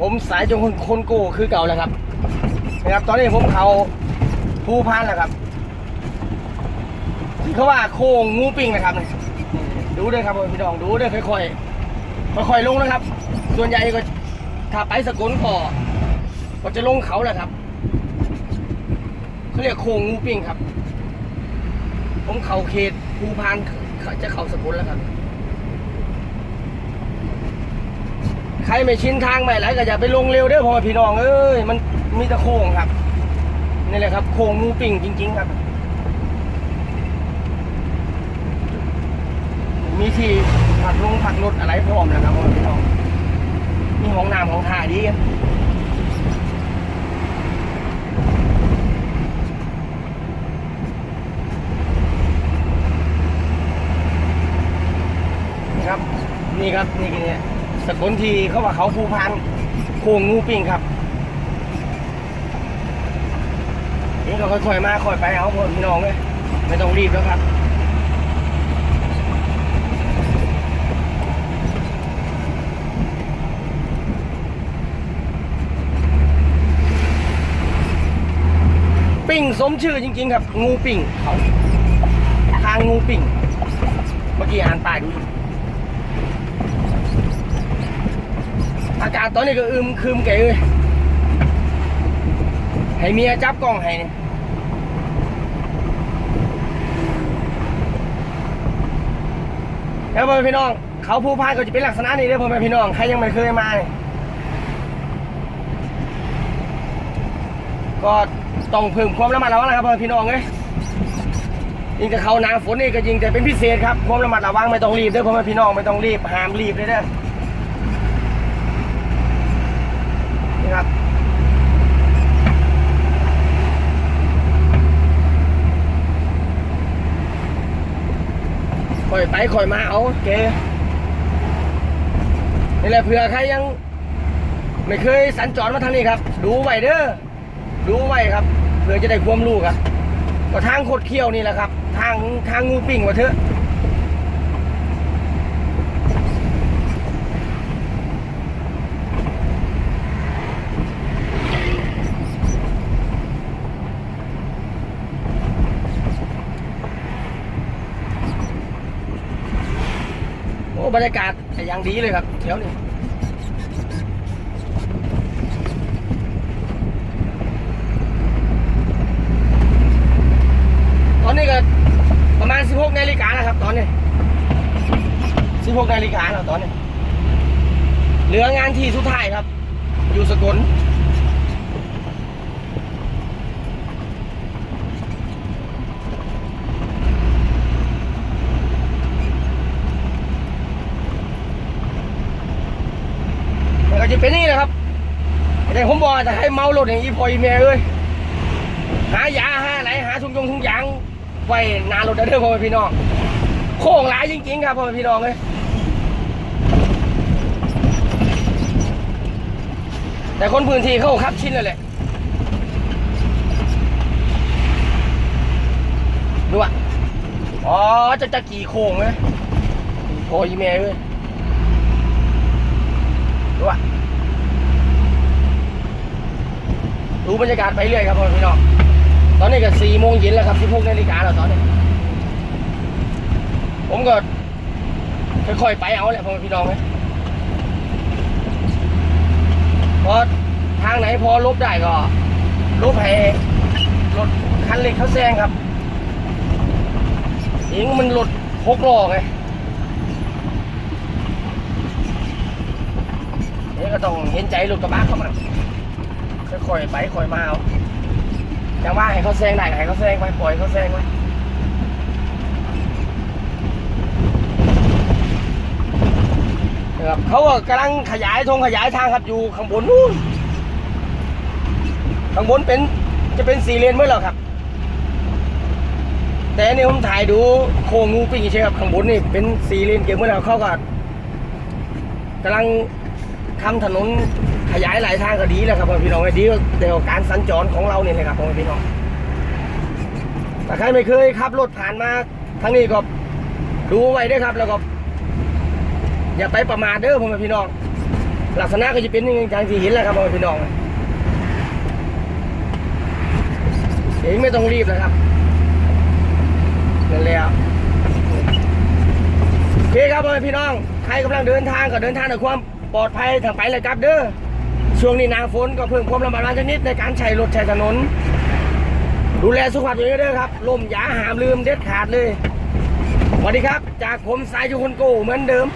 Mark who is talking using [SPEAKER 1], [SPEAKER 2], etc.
[SPEAKER 1] ผมสายจงคนโก้คือเก่าแล้วครับนะครับ ตอนนี้ผมเขาภูพานแล้วครับที่เขาว่าโค้งงูปิงนะครับดูด้วยครับพี่น้องดูด้วยค่อยๆค่อยๆลงนะครับ ส่วนใหญ่ก็ถ้าไปสกลก็ก็จะลงเขาแหละครับเขาเรียกโค้งงูปิงครับ ผมเขาเขตภูพานจะเขาสกลแล้วครับ ใครไม่ชินทางไม่ไรก็อย่าไปลงเร็วเด้อพ่อพี่น้องเอ้ยมันมีแต่โค้งครับนี่แหละครับโค้งงูปิ่งจริง ๆ ครับ มีที่ผักลงผักรถอะไรพร้อมแล้วครับพ่อพี่น้องมีห้องน้ำของท่าดีกันนี่ครับ นี่ครับ นี่คือเนี่ย สกลทีเขาว่าเขาภูพานโค้งงูปิ่งครับ นี่ก็ค่อยๆมาค่อยไปเอาพ่อพี่น้องเลยไม่ต้องรีบแล้วครับปิ่งสมชื่อจริงๆครับ งูปิ่งเขาทางงูปิ่งเมื่อกี้อ่านป้ายดู อากาศตอนนี้ก็อึมครึมแกเลยให้เมียจับกล้องให้เนี่ยแล้วพ่อแม่พี่น้อง เขาภูพานก็จะเป็นลักษณะนี้เด้อพ่อแม่พี่น้อง ใครยังไม่เคยมาเนี่ยก็ต้องเพิ่มความระมัดระวังนะครับพ่อพี่น้องเอ้ยยิ่งจะเข้าหนาฝนนี่ก็ยิ่งจะเป็นพิเศษครับความระมัดระวังไม่ต้องรีบเด้อพ่อแม่พี่น้องไม่ต้องรีบห้ามรีบเลยเด้อนี่ครับค่อย ไปค่อยมาเอาโอเคนี่แหละเผื่อใครยัง ไม่เคยสัญจรมาทางนี้ครับ ดูไว้เด้อดูไว้ครับเพื่อจะได้ความรู้ครับก็ทางโคดเขี้ยวนี่แหละครับ ทางทางงูปิ่งว่าเถอะ บรรยากาศอย่างดีเลยครับแถวนี้ตอนนี้ก็ประมาณ 16นาฬิกาแล้วครับ ตอนนี้ 16นาฬิกาแล้วตอนนี้ เหลืองานที่สุดท้ายครับ อยู่สกลแล้วก็จะเป็นนี่แหละครับ แต่ผมบอกจะให้เมารถอย่างอีพอยแม่เอ้ยหายาหาไหนหาทุงยงทุงยางไว้นารถเด้อพ่อแม่พี่น้องโค้งหลายจริงๆครับพ่อแม่พี่น้องเลยแต่คนพื้นที่เขาขับชินเลยแหละดูอะอ๋อจะจะกี่โค้งไหมโอ้ยแม่เอ้ยดูอะ ดูบรรยากาศไปเรื่อยครับพ่อพี่น้องตอนนี้ก็สี่โมงเย็นแล้วครับที่พวกนาฬิกาแล้วตอนนี้ ผมก็ค่อยๆไปเอาแหละพ่อพี่น้องไหมพอทางไหนพอลบได้ก็ลบให้รถคันเล็กเขาแซงครับยิงมันรถหกล้อไงนี่ก็ต้องเห็นใจรถกระบะเข้ามา ค่อยๆไปค่อยมาเอาอย่างว่าให้เขาแซงได้ให้เขาแซงไปปล่อยเขาแซงไปครับเขาก็กำลังขยายทงขยายทางครับอยู่ข้างบนนู่นข้างบนเป็นจะเป็นสี่เลนเมื่อหรอครับ แต่นี่ผมถ่ายดูโค้งงูปิ้งใช่ครับข้างบนนี่เป็นสี่เลนเก็บเมื่อแล้วเขาก็กำลังทำถนน ขยายหลายทางก็ดีแล้วครับพี่น้องดีเดี๋ยวการสัญจรของเราเนี่ยนะครับพี่น้องแต่ใครไม่เคยขับรถผ่านมาทางนี้ก็ดูไว้ด้วยครับ แล้วก็ อย่าไปประมาทเด้อผมพี่น้องลักษณะก็จะเป็นอย่างที่เห็นแหละครับพี่น้องเองไม่ต้องรีบนะครับนั่นแหละโอเคครับพี่น้อง ใครกำลังเดินทางก็เดินทางด้วยความปลอดภัยทางไปเลยครับเด้อ ช่วงนี้หนาฝนก็เพิ่มความระมัดระวังชนิดในการใช้รถใช้ถนน ดูแลสุขภาพตัวเองด้วยครับลมอยาหามลืมเด็ดขาดเลยสวัสดีครับ จากผมสายชุคนโกเหมือนเดิม